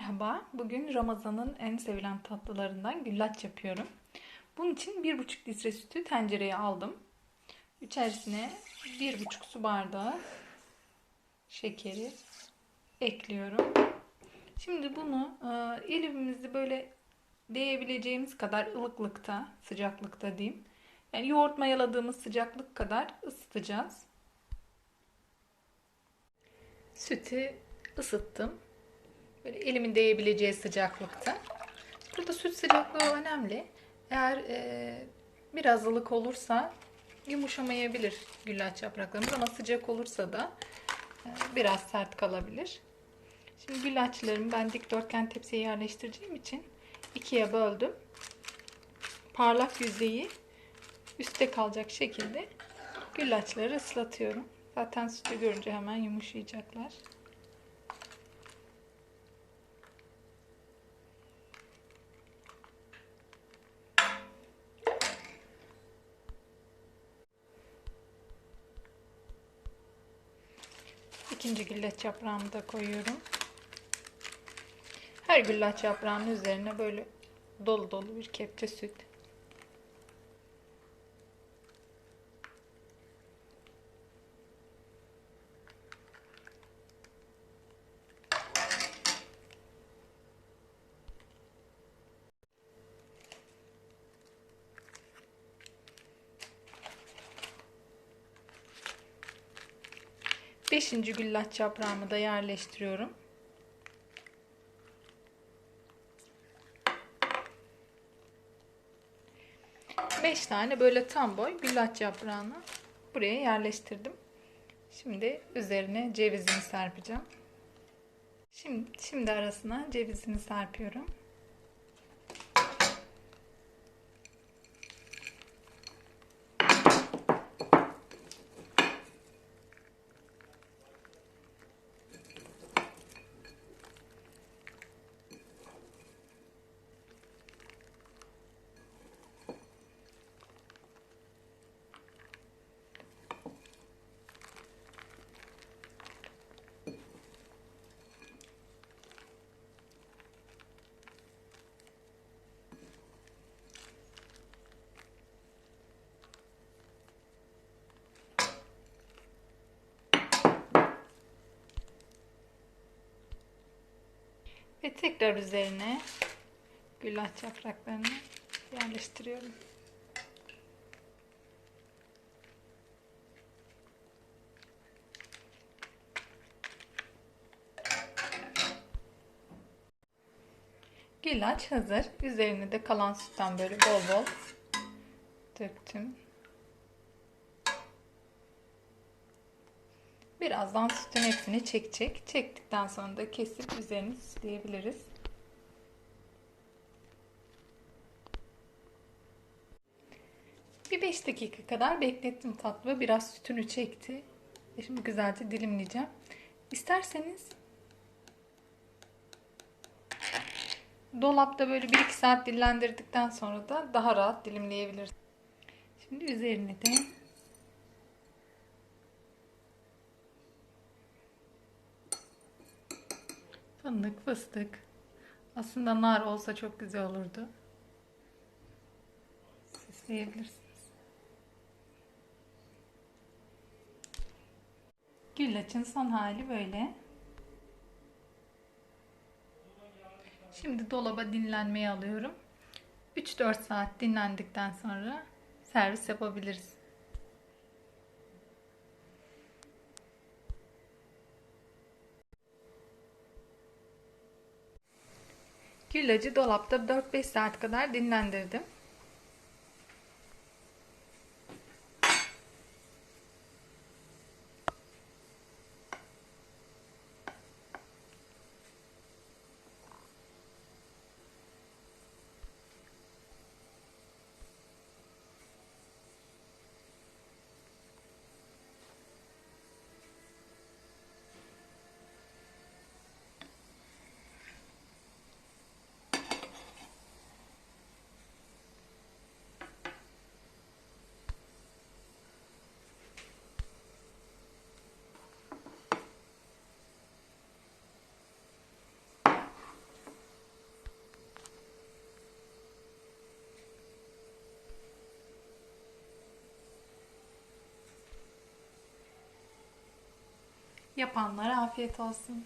Merhaba, bugün Ramazan'ın en sevilen tatlılarından güllaç yapıyorum. Bunun için 1,5 litre sütü tencereye aldım. İçerisine 1,5 su bardağı şekeri ekliyorum. Şimdi bunu e, elimizi böyle değebileceğimiz kadar ılıklıkta, sıcaklıkta diyeyim. Yani yoğurt mayaladığımız sıcaklık kadar ısıtacağız. Sütü ısıttım. Elimin değebileceği sıcaklıkta. Burada süt sıcaklığı önemli. Eğer e, biraz ılık olursa yumuşamayabilir güllaç yapraklarımız ama sıcak olursa da e, biraz sert kalabilir. Şimdi güllaçlarımı ben dikdörtgen tepsiye yerleştireceğim için ikiye böldüm. Parlak yüzeyi üstte kalacak şekilde güllaçları ıslatıyorum. Zaten sütü görünce hemen yumuşayacaklar. İkinci güllaç yaprağımı da koyuyorum. Her güllaç yaprağının üzerine böyle dolu dolu bir kepçe süt. Beşinci güllaç yaprağımı da yerleştiriyorum. Beş tane böyle tam boy güllaç yaprağını buraya yerleştirdim. Şimdi üzerine cevizini serpeceğim. Şimdi, şimdi arasına cevizini serpiyorum. Ve tekrar üzerine güllaç yapraklarını yerleştiriyorum. Güllaç hazır. Üzerine de kalan sütten böyle bol bol döktüm. Birazdan sütün hepsini çekecek. Çektikten sonra da kesip üzerini süsleyebiliriz. Bir 5 dakika kadar beklettim tatlı. Biraz sütünü çekti. Şimdi güzelce dilimleyeceğim. İsterseniz dolapta böyle 1-2 saat dinlendirdikten sonra da daha rahat dilimleyebilirsiniz. Şimdi üzerine de Fındık, fıstık. Aslında nar olsa çok güzel olurdu. Süsleyebilirsiniz. Güllaçın son hali böyle. Şimdi dolaba dinlenmeye alıyorum. 3-4 saat dinlendikten sonra servis yapabiliriz. Güllacı dolapta 4-5 saat kadar dinlendirdim. Yapanlara afiyet olsun.